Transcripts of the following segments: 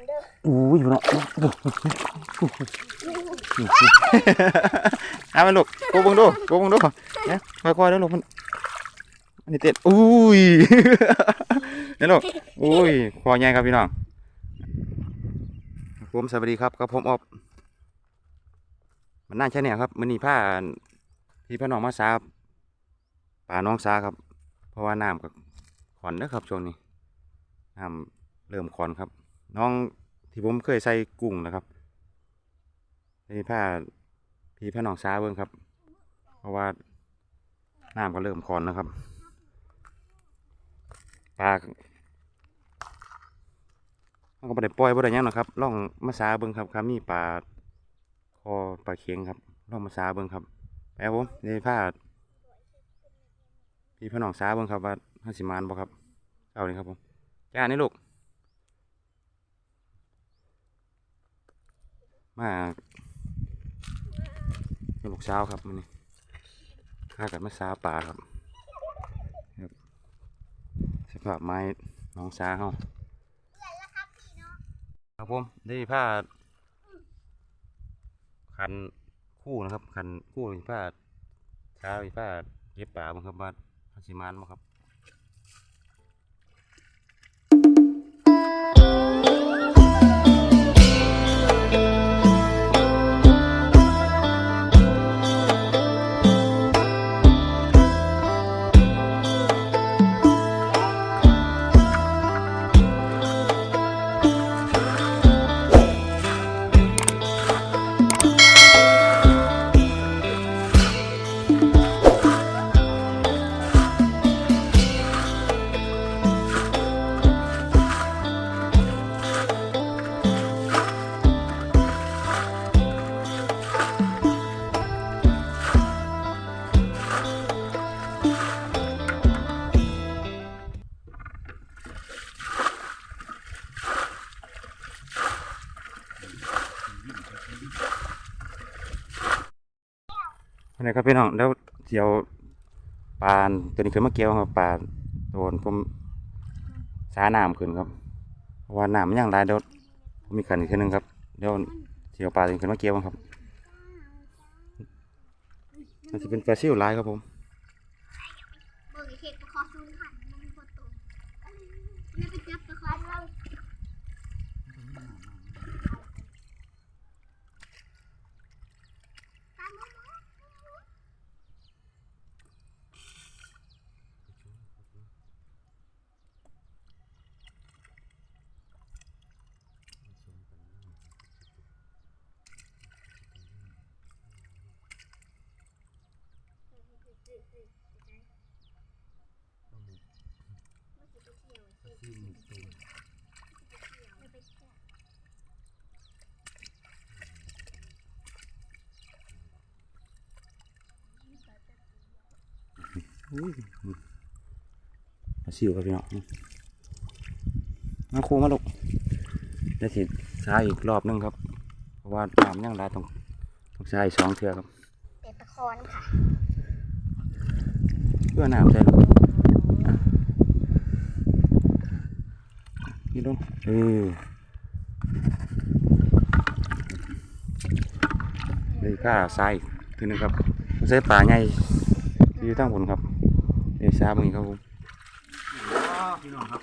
อนเด้ออุ้ยพี่น้องเอาไปลูกโกบังดูโกบังดูเนี่ยค่อยๆเด้อลูกมันอันนี้เต้นอุ้ยนี่ลูกอุ้ยคอใหญ่ครับพี่น้องผมสวัสดีครับกับผมอบมันน่าใช่เนี่ยครับมันนี่ผ้าพี่พี่น้องมาซาป่าน้องซาครับ เพราะว่าน้ำกับขอนนะครับช่วงนี้น้ำเริ่มขอนครับ น้องที่ผมเคยใส่กุ้งนะครับนี่ผ้าพี่พ่อน้องซาเบิ้งครับ เพราะว่าน้ำก็เริ่มขอนนะครับปลาเขาก็ไม่ได้ปล่อยบ่ได้ยังนะครับล่องมาซาเบิ้งครับครับมีปลาคอปลาเค็งครับล่องมาซาเบิ้งครับไปครับผมนี่ผ้าพี่พ่อน้องซาเบิ้งครับว่าห้าสิมานบ่ครับเอาเลยครับผมจ้านี่ลูก มากลูกสาวครับมันนี่ข้ากันมาซาป่าครับครับสภาพไม้น้องซาเฮาครับผมได้ผ้าคันคู่นะครับคันคู่มีผ้าช้ามีผ้าเย็บป่าบ้างครับบ้านพันสิมานบ้างครับ นี่ครับพี่น้องแล้วเดี๋ยวปลาตัวนี้ขึ้นมาเกี่ยวครับปลาโดนผมสาน้ำขึ้นครับว่าน้ำมันยังไรเดี๋ยวผมมีขันอีกทีหนึงครับเดี๋ยวเดี๋ยวปลาตัวนี้ขึ้นมาเกี่ยวครับมันจะเป็นปลาซิวลายครับผม เบิ่งไอ้เค้กตะคอซูนหันมันมีคนโตนี่ไปจับตะคอเราตามมาหมอ อุ้ยปลาซิวครับพี่น้องมาคูมาลูกเดี๋ยวสิช้าอีกรอบหนึงครับ เพราะว่าน้ำยังหลายต้องต้องใช้อีกสองเทือครับเด็ดตะคอนค่ะเพื่อน้ำใช่หรออะนี่ลงเออเลยก้าทรายอีกทีหนึงครับใช้ป่าใหญ่ที่อยู่ทั้งผลครับ เดี๋ยวซาบึงอีครับผมพี่น้องครับ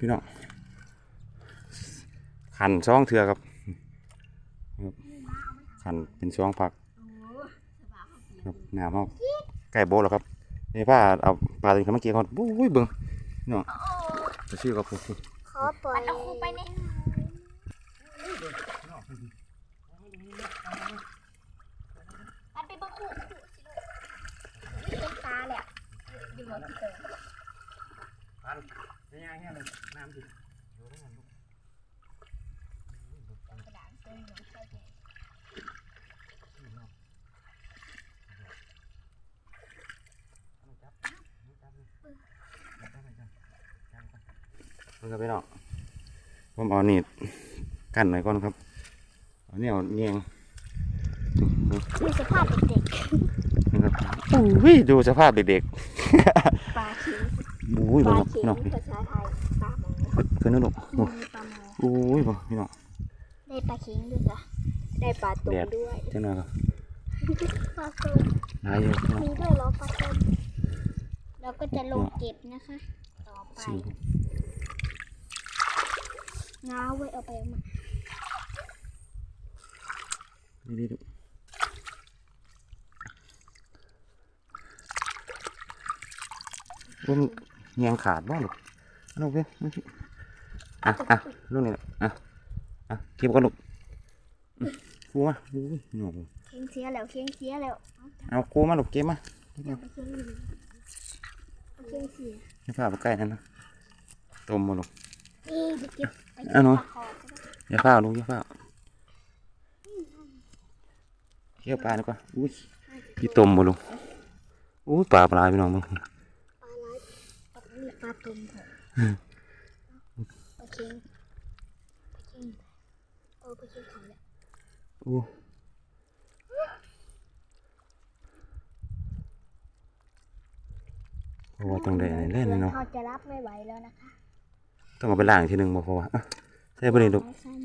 พี่น้องขันซองเถื่อครับขันเป็นช่วงผักครับหน้ำเขาใกล้โบแล้วครับเดี๋ยวผ้าเอาปลาตัวนี้มาเกี่ยวก่อนบุ้ยเบิ่งน้องจะชื่อกับผมขอปล่อย อาคูไปนี่มันไปเบิ่งคู่คู่สิลูกนี่เป็นตาแหละอยู่หัวพี่เต๋ออันง่ายๆเลยน้ำดิอยู่ได้กันลูกกระดาษเส้นหนูใช่ไหมเพิ่งครับพี่น้อง ผมเอานี่กั้นหน่อยก่อนครับเอาเนี่ยเอาเนียงดูสภาพเด็กนะครับอุ้ยดูสภาพเด็กๆปลาเค็งๆอุ้ยปเบิ่ลางครับเค็พี่งน้องภาษาไทยปลาหมอขึ้นนะลูกโอ้มีปลาหมออุ้ยบ่พี่น้องได้ปลาเค็งด้วยจ้ะได้ปลาตุ่มด้วยจังหน่อยครับปลาตุ่มหลายอยู่พี่น้องมีด้วยเหรอปลาตุ่มเราก็จะลงเก็บนะคะ ต่อไป สี่ง้าไว้เอาไปเอามานี่ดูว่ามันเงียงขาดบ้างลูกเอาลูกเว้ยมาสิอะอะลูกนี่แหละอะอะเก็บก่อนลูกอืมกูมาอุ้ยพี่น้องเค็งเสียแล้วเค็งเสียแล้ว เอากูมาลูกเก็บมาเอาไปเค็งอยู่เอาเค็งเสียอย่าพาไปใกล้นั่นนะต้มมาลูก นี่ไปเก็บไปเอาหนูปลาคอใช่ไหมอย่าพาลูกอย่าพาเกี่ยวปลาดีกว่าอุ้ยพี่ต้มมาลูกอุ้ยปลาปลาพี่น้องมึงปลาร้ายปลานี่ปลาตุ่มเถอะปลาเค็งปลาเค็งเออปลาเค็งเขาแล้วอู้เพราะว่าต้องได้อันนี้เล่นเนาะเขาจะรับไม่ไหวแล้วนะคะ ต้องเอาไปล้างอีกทีหนึ่งบอกเพราะว่าอะใส่ไปเลยลูกเอาสั้น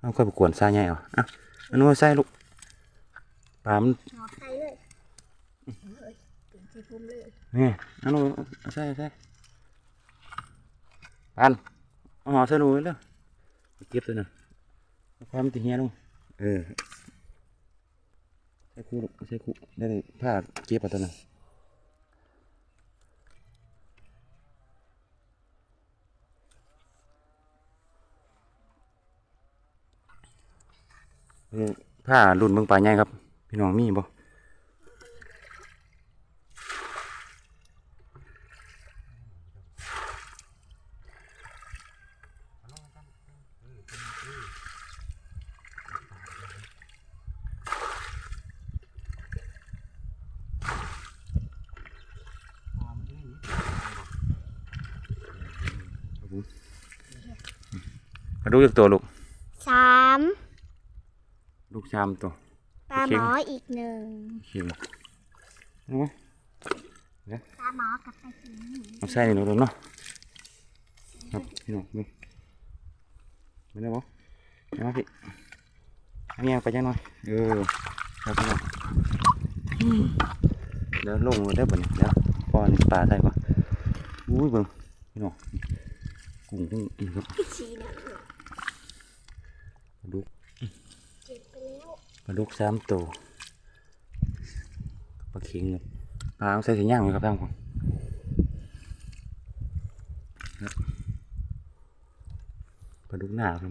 เอาค่อยไปกวนทรายใหญ่เอาอะอันนู้นเอาใส่ลูกปลามันหอใส่เลยเฮ้ยถึงที่พุ่มเลยนี่อันนู้นเอาใส่เอาใส่ปันเอาหอใส่ลูกไว้เลยเก็บตัวน่ะเอาความนติเฮียลงเออใส่คู่ลูกใส่คู่ได้เลยผ้าเก็บเอาตัวน่ะ ผ้ารุ่นเบิ่งปลาใหญ่ครับ พี่น้องมีบ่มาดูอีกตัวลูก ชามตัวปลาหมออีกหนึ่งเขียวเอาไว้ปลาหมอกับปลาเค็งเอาใส่นี่ลูกเนาะครับพี่น้องนี่ไม่ได้บ่เอามาพี่เอาเงี้ยไปจังหน่อยเออครับพี่น้องเดี๋ยวลงเดี๋ยวบ่เนี่ยเดี๋ยวป้อนปลาใส่ก่อนอุ้ยเบิ่งพี่น้องกุ้งกุ้งอีกครับพี่ชีนะปลาดุก เจ็บไปแล้ว ปลาดุกสามตัวปลาเค็งปลาเอาใส่ถุงย่างไหมครับท่านผู้ชมครับปลาดุกหนาครับ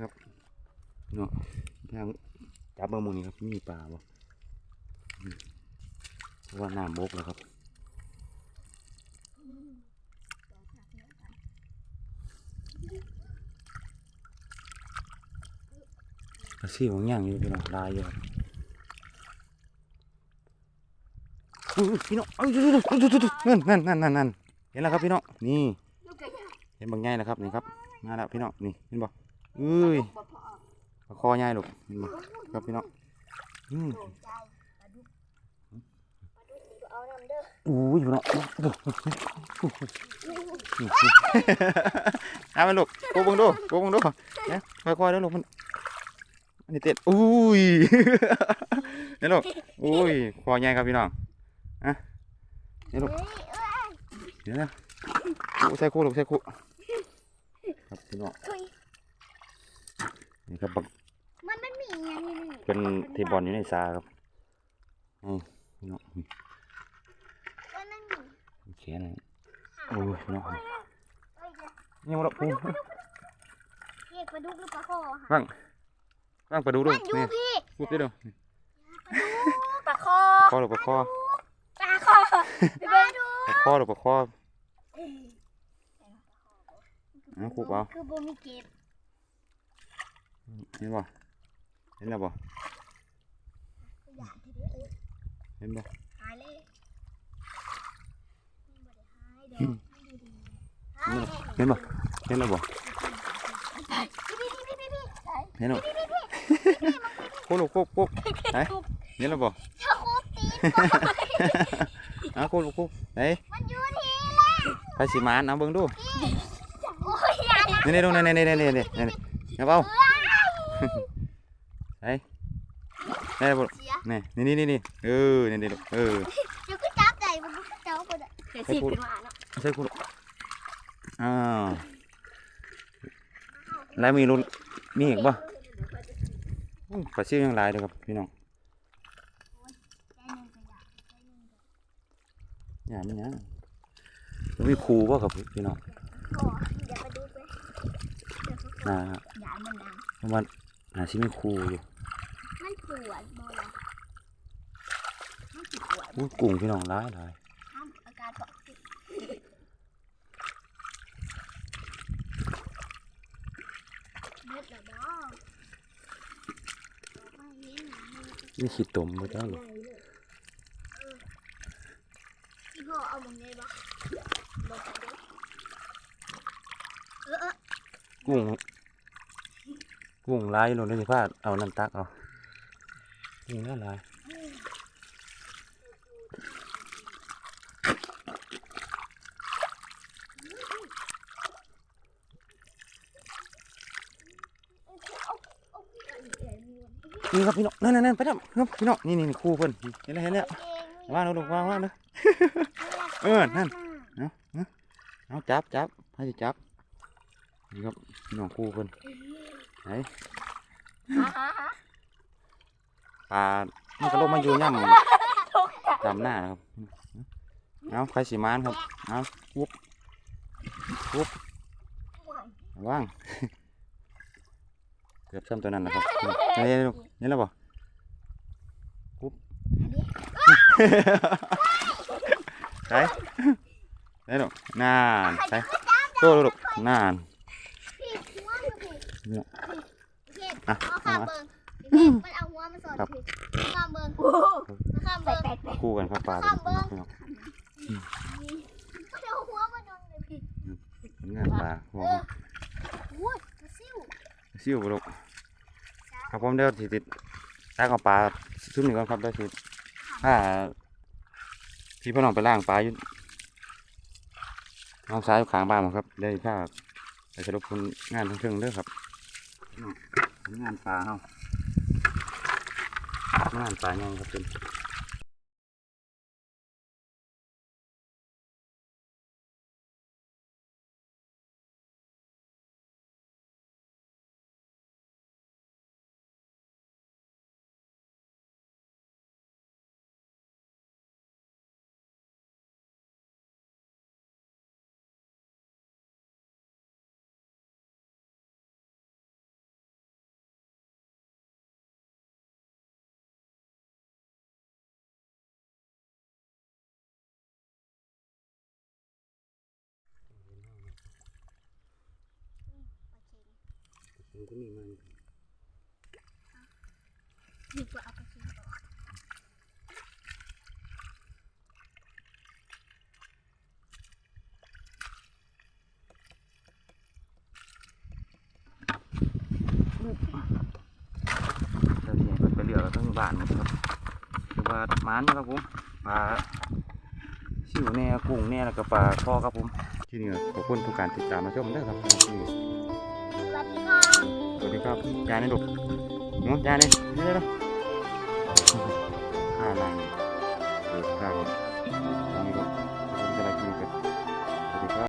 ครับเนาะทางจับเบอร์มูนี่ครับมีปลาบ่อืมเพราะว่าน้ำบกแล้วครับกระ ซี่ของย่างอยู่พี่น้องลายอยู่พี่น้องเอ้ยดูดูดูดูดูนั่นนั่นนั่นนั่นนั่นเห็นแล้วครับพี่น้องนี่ เห็นบางใหญ่แล้วครับนี่ครับมาแล้วพี่น้องนี่เห็นบ่เอ้ยบ่พอปลาคอใหญ่ลูกเห็นบ่ครับพี่น้องอืมอู้ยพี่น้องเอาไปลูกโกบังดูโกบังดูเนี่ยค่อยๆเด้อลูกมัน อันนี้เต็ดอุ้ยเนี่ยลูกอุ้ยคอใหญ่ครับพี่น้องอะเนี่ยลูกเฮ้ยเอ้ยเดี๋ยวนะคู่ใส่คู่ลูกใส่คู่ครับพี่น้องเฮ้ยนี่ครับบักมันมันมีอย่างนี้นี่เป็นที่บอลอยู่ในสาครับอืมพี่น้องนี่มันมันมีแขนนี่โอ้ยพี่น้องเฮ้ยเดี๋ยวยังมาละปูเรียกปลาดุกหรือปลาคอค่ะว่างว่างไปดูดูมันอยู่นี่พี่พูดได้ดูปลาคอคอหรือปลาคอปลาคอปลาดุกปลาคอหรือปลาคอเอาคู่เปล่าคือโบมีเกตเห็นบ่เห็นแล้วบ่อยากที่เด้อเห็นบ่หายเลยไม่ได้หายดอกไม่ดูดีหายเห็นบ่เห็นแล้วบ่พี่พี่พี่พี่พี่ไหนเคูลูกคู่คู่ไหนเห็นแล้วบ่เจ้าคูตีเอาคู่ลูกคู่ไหนมันอยู่ที่แหละไปสิมานเอาเบิ่งดูโอ้ยอันะนี่นี่ดูนี่นี่นี่นี่นี่นี่นี่เอาไหนได้บ่เสียนี่นี่นี่นี่เออนี่นี่ลูกเออเดี๋ยวก็จับใจมันก็เจ้าคนอะเดี๋ยวสิขึ้นมาเนาะใช่คู่ลูกอ้าวแล้วมีรุ่นมีอีกบ่อู้ ปลาซิวยังหลายเลยครับพี่น้องได้หนึ่งก็อยากได้หนึ่งก็อย่ามันยังแล้วมีครูบ่ครับพี่น้องขอเดี๋ยวไปดูไปเดี๋ยวเขานะอยากมันนานเพราะว่าหาชิมีครูอยู่มันปวดบ่ล่ะมันสิปวดอู้กุ้งพี่น้องหลายหลาย ห้ามอาการปกติเม็ดละบ่ไม่เห็นห นังมันนี่ขีดตมบ่จ้าลูกพี่พ่อเอามึงไงบ่บอกไปดิเออเออกุ้ง กุ้งหลายอยู่เลยสิพาเอานั่นตักเอากุ้งหลายหลาย เอาเอาอันนี้เองมีวั นี่ครับพี่น้องนั่นนั่นไปแล้วครับพี่น้องนี่นี่นี่ครูเพิ่นเห็นแล้วเห็นแล้วว่างแล้วลูกว่างว่างเด้อเออนั่นเอาเอาจับจับให้จับนี่ครับพี่น้องครูเพิ่นไหนฮ่าฮ่าฮ่าปลามันก็ลงมาอยู่ย่ำจำหน้าครับเอาใครสีมานครับเอาวุบวุบว่าง กือบซ้ำตัวนั้นนะครับนี่นี่ลูกนี่แล้วบ่วุบใช่ได้ลูกนานใช่โตลูกนานพี่หัวมันพี่เนี่ยพี่อะเอาข้ามเบิ่งพี่มันเอาหัวมันสอดครับพี่เอาข้ามเบิ่งเอาข้ามเบิ่งคู่กันครับปลาตัวนี้พี่น้องมันเอาหัวมันนอนเลยพี่ผลงานปลาหัวโอ้ยกระซิวซิ่วบ่ลูก ครับผมเดี๋ยวสิติดตักเอาปลาซุ่มนี่ก่อนครับเดี๋ยวสิถ้าพี่พ่อน้องไปล่างปลาอยู่น้องซ้ายอยู่ข้างบ้านผมครับเดี๋ยวถ้าไปสรุปผลงานทั้งเทิงเด้อครับพี่น้องผลงานปลาเฮางานปลายังครับเป็น ก็มีมันดีกว่าเอากระซิวออกเดี๋ยวนี้ไปเรือทั้งบ้านนะครับคือว่ามันครับผมปลาชิวแน่กุ้งแน่แล้วก็ปลาคอครับผมที่นี่ขอบคุณทุกการติดตามมาชมด้อครับที่นี่สวัสดีค่ะสวัสดี ครับยาในี่ลูกเนยายนี่นี่เลยนะข้าลังเกิดข้าว